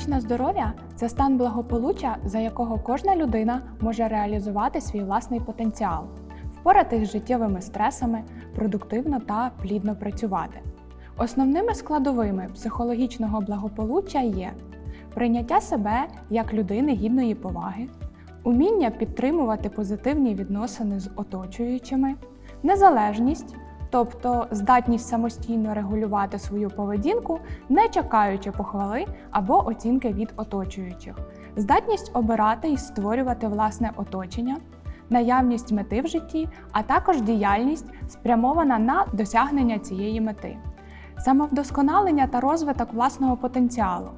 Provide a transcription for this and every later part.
Психічне здоров'я це стан благополуччя, за якого кожна людина може реалізувати свій власний потенціал, впоратись з життєвими стресами, продуктивно та плідно працювати. Основними складовими психологічного благополуччя є прийняття себе як людини гідної поваги, уміння підтримувати позитивні відносини з оточуючими, незалежність, тобто здатність самостійно регулювати свою поведінку, не чекаючи похвали або оцінки від оточуючих, здатність обирати і створювати власне оточення, наявність мети в житті, а також діяльність спрямована на досягнення цієї мети, самовдосконалення та розвиток власного потенціалу.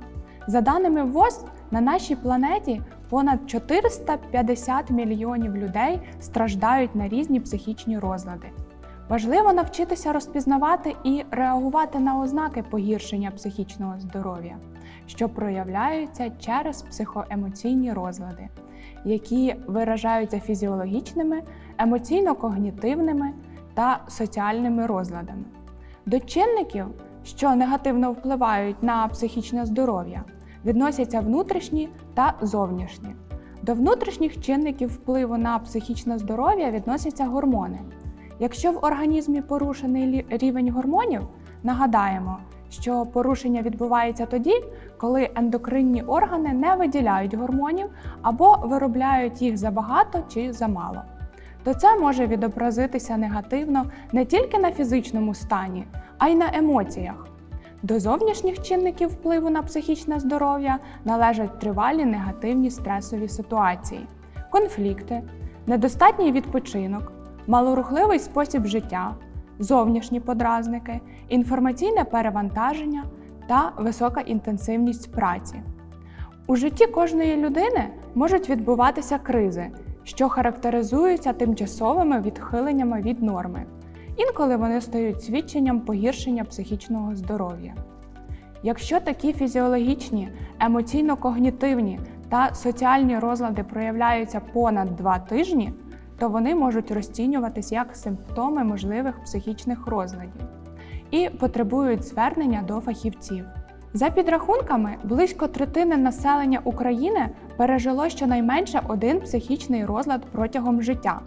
За даними ВОЗ, на нашій планеті понад 450 мільйонів людей страждають на різні психічні розлади. Важливо навчитися розпізнавати і реагувати на ознаки погіршення психічного здоров'я, що проявляються через психоемоційні розлади, які виражаються фізіологічними, емоційно-когнітивними та соціальними розладами. До чинників, що негативно впливають на психічне здоров'я, відносяться внутрішні та зовнішні. До внутрішніх чинників впливу на психічне здоров'я відносяться гормони. Якщо в організмі порушений рівень гормонів, нагадаємо, що порушення відбувається тоді, коли ендокринні органи не виділяють гормонів або виробляють їх забагато чи замало. То це може відобразитися негативно не тільки на фізичному стані, а й на емоціях. До зовнішніх чинників впливу на психічне здоров'я належать тривалі негативні стресові ситуації, конфлікти, недостатній відпочинок, малорухливий спосіб життя, зовнішні подразники, інформаційне перевантаження та висока інтенсивність праці. У житті кожної людини можуть відбуватися кризи, що характеризуються тимчасовими відхиленнями від норми. Інколи вони стають свідченням погіршення психічного здоров'я. Якщо такі фізіологічні, емоційно-когнітивні та соціальні розлади проявляються понад два тижні, то вони можуть розцінюватись як симптоми можливих психічних розладів і потребують звернення до фахівців. За підрахунками, близько третини населення України пережило щонайменше один психічний розлад протягом життя.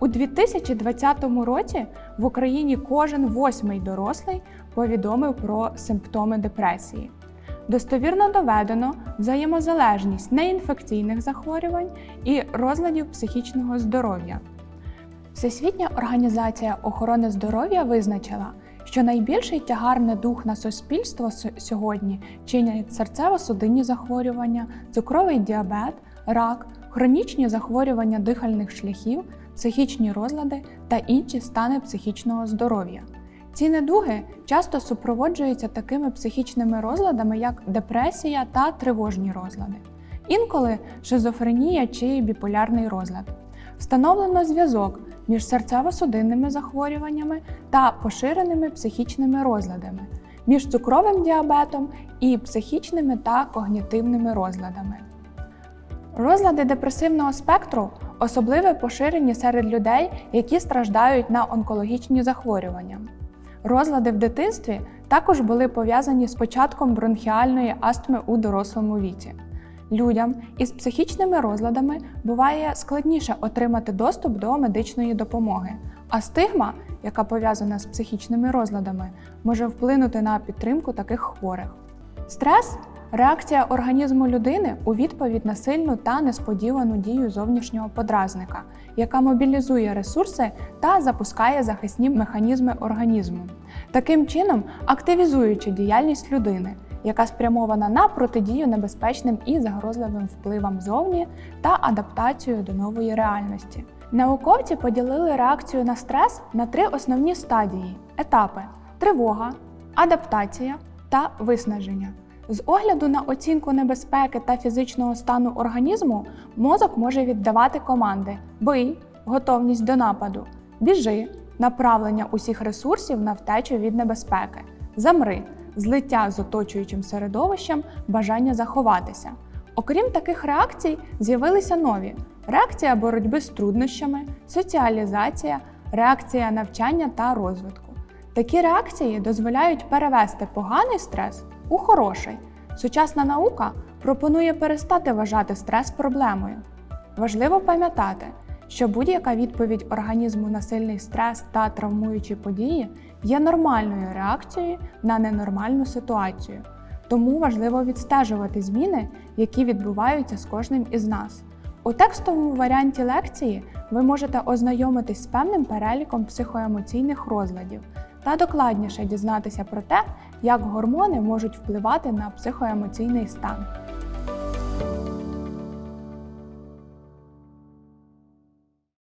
У 2020 році в Україні кожен восьмий дорослий повідомив про симптоми депресії. Достовірно доведено взаємозалежність неінфекційних захворювань і розладів психічного здоров'я. Всесвітня організація охорони здоров'я визначила, що найбільший тягар недуг на суспільство сьогодні чинять серцево-судинні захворювання, цукровий діабет, рак, хронічні захворювання дихальних шляхів, психічні розлади та інші стани психічного здоров'я. Ці недуги часто супроводжуються такими психічними розладами, як депресія та тривожні розлади, інколи шизофренія чи біполярний розлад. Встановлено зв'язок між серцево-судинними захворюваннями та поширеними психічними розладами, між цукровим діабетом і психічними та когнітивними розладами. Розлади депресивного спектру особливо поширені серед людей, які страждають на онкологічні захворювання. Розлади в дитинстві також були пов'язані з початком бронхіальної астми у дорослому віці. Людям із психічними розладами буває складніше отримати доступ до медичної допомоги, а стигма, яка пов'язана з психічними розладами, може вплинути на підтримку таких хворих. Стрес реакція організму людини у відповідь на сильну та несподівану дію зовнішнього подразника, яка мобілізує ресурси та запускає захисні механізми організму, таким чином активізуючи діяльність людини, яка спрямована на протидію небезпечним і загрозливим впливам зовні та адаптацію до нової реальності. Науковці поділили реакцію на стрес на три основні стадії: етапи тривога, адаптація та виснаження. З огляду на оцінку небезпеки та фізичного стану організму, мозок може віддавати команди: бий, готовність до нападу, біжи, направлення усіх ресурсів на втечу від небезпеки, замри, злиття з оточуючим середовищем, бажання заховатися. Окрім таких реакцій, з'явилися нові: реакція боротьби з труднощами, соціалізація, реакція навчання та розвитку. Такі реакції дозволяють перевести поганий стрес у хороший. Сучасна наука пропонує перестати вважати стрес проблемою. Важливо пам'ятати, що будь-яка відповідь організму на сильний стрес та травмуючі події є нормальною реакцією на ненормальну ситуацію. Тому важливо відстежувати зміни, які відбуваються з кожним із нас. У текстовому варіанті лекції ви можете ознайомитись з певним переліком психоемоційних розладів та докладніше дізнатися про те, як гормони можуть впливати на психоемоційний стан.